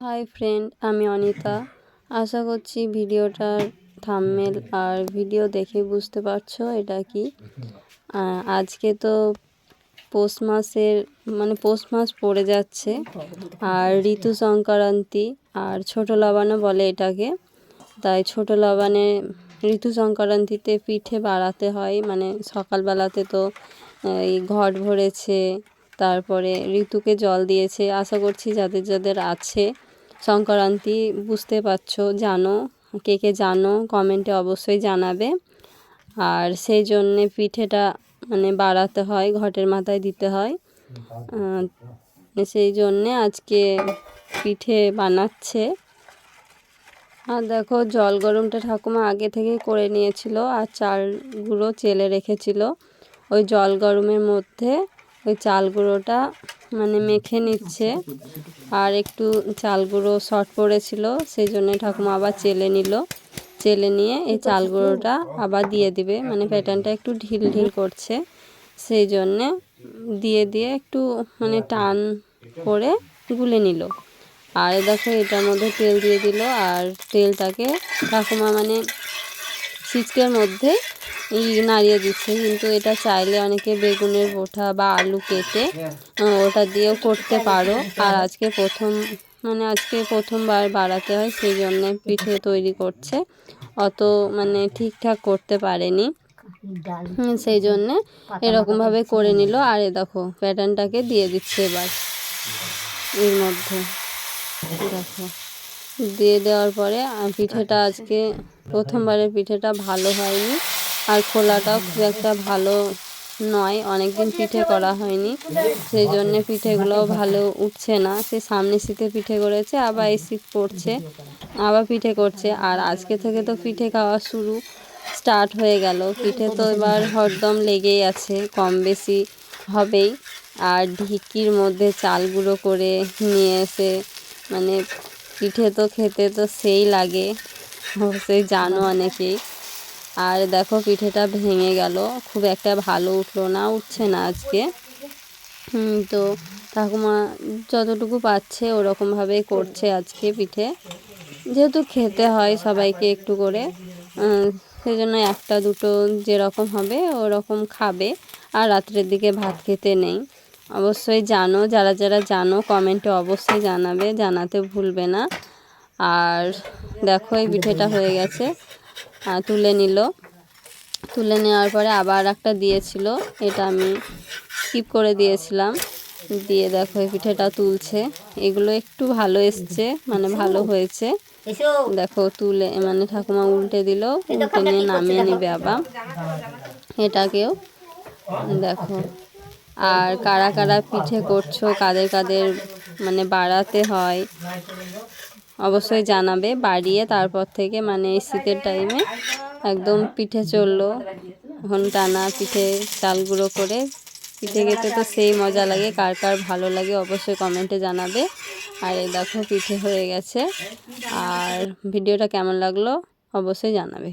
Hi friend আমি অনিতা। আশা করছি ভিডিওটার থাম্বনেল আর ভিডিও দেখে বুঝতে পারছ এটা কি। আজকে তো পৌষ মাসের মানে পৌষ মাস পড়ে যাচ্ছে। আর ঋতু সংক্রান্তি আর ছোট লবানো বলে এটাকে। তাই ছোট লবানে ঋতু সংক্রান্তিতে পিঠে বাড়াতে হয়। মানে সকালবেলাতে তো, এই ঘট ভরেছে, তারপরে ঋতুকে জল দিয়েছে। আশা করছি যাদের যাদের আছে সংক্রান্তি, বুঝতে পারছ, জানো, কে কে জানো, কমেন্টে অবশ্যই জানাবে। আর সেই জন্যে পিঠেটা মানে বাড়াতে হয়, ঘটের মাথায় দিতে হয়। সেই জন্যে আজকে পিঠে বানাচ্ছে। আর দেখো, জল গরমটা ঠাকুমা আগে থেকেই করে নিয়েছিল, আর চাল গুঁড়ো চেলে রেখেছিল। ওই জল গরমের মধ্যে ওই চাল গুঁড়োটা মানে মেখে নিচ্ছে। আর একটু চাল গুঁড়ো শর্ট পড়েছিল সেই জন্য ঠাকুমা আবার চেলে নিল। চেলে নিয়ে এই চাল গুঁড়োটা আবার দিয়ে দিবে। মানে প্যাটার্নটা একটু ঢিল ঢিল করছে সেই জন্যে দিয়ে দিয়ে একটু মানে টান করে গুলে নিল। আর দেখো, এটার মধ্যে তেল দিয়ে দিল। আর তেলটাকে ঠাকুমা মানে সিচকের মধ্যে নাড়িয়ে দিচ্ছে। কিন্তু এটা চাইলে অনেকে বেগুনের বোটা বা আলু কেটে ওটা দিয়েও করতে পারো। আর আজকে প্রথম মানে আজকে প্রথমবার বাড়াতে হয় সেই জন্য পিঠে তৈরি করছে। অত মানে ঠিকঠাক করতে পারেনি। সেই জন্যে এরকমভাবে করে নিল। আর এ দেখো, প্যাটার্নটাকে দিয়ে দিচ্ছে এবার। এর মধ্যে, দেখো। দিয়ে দেওয়ার পরে পিঠেটা আজকে, প্রথমবারের পিঠেটা ভালো হয়নি। আর খোলাটাও খুব একটা ভালো নয় অনেক দিন পিঠে করা হয়নি। সেই জন্যে পিঠেগুলোও ভালো উঠছে না। সে সামনে শীতে পিঠে করেছে, আবার এই শীত পড়ছে, আবার পিঠে করছে। আর আজকে থেকে তো পিঠে খাওয়া শুরু, স্টার্ট হয়ে গেল। পিঠে তো এবার হরদম লেগেই আছে, কম বেশি হবেই। আর ঢিকির মধ্যে চাল গুঁড়ো করে নিয়ে এসে মানে পিঠে তো খেতে তো সেই লাগে, অবশ্যই জানো অনেকেই। আর দেখো পিঠেটা ভেঙে গেল। খুব একটা ভালো উঠল না উঠছে না আজকে। তো ঠাকুমা যতটুকু পাচ্ছে ওরকমভাবেই করছে আজকে পিঠে। যেহেতু খেতে হয় সবাইকে একটু করে উম, সেই জন্য একটা দুটো যেরকম হবে ওরকম খাবে। আর রাত্রের দিকে ভাত খেতে নেই। অবশ্যই জানো যারা যারা জানো কমেন্টে অবশ্যই জানাবে জানাতে ভুলবে না। আর দেখো এই পিঠেটা হয়ে গেছে। তুলে নিল। তুলে নেওয়ার পরে আবার একটা দিয়েছিল। এটা আমি স্কিপ করে দিয়েছিলাম। দিয়ে দেখো, এই পিঠেটা তুলছে। এগুলো একটু ভালো এসছে মানে ভালো হয়েছে। দেখো, তুলে মানে ঠাকুমা উল্টে দিল, উল্টে নিয়ে নামিয়ে নিবে আবার। এটাকেও, দেখো। আর কারা কারা পিঠে করছ, কাদের কাদের মানে বাড়াতে হয়? অবশ্যই জানাবে, বাড়িয়ে তারপর থেকে মানে এই শীতের টাইমে একদম পিঠে চলল। এখন টানা পিঠে চাল গুঁড়ো করে পিঠে খেতে তো সেই মজা লাগে, কার কার ভালো লাগে অবশ্যই কমেন্টে জানাবে। আর এই দেখো পিঠে হয়ে গেছে, আর ভিডিওটা কেমন লাগল অবশ্যই জানাবে।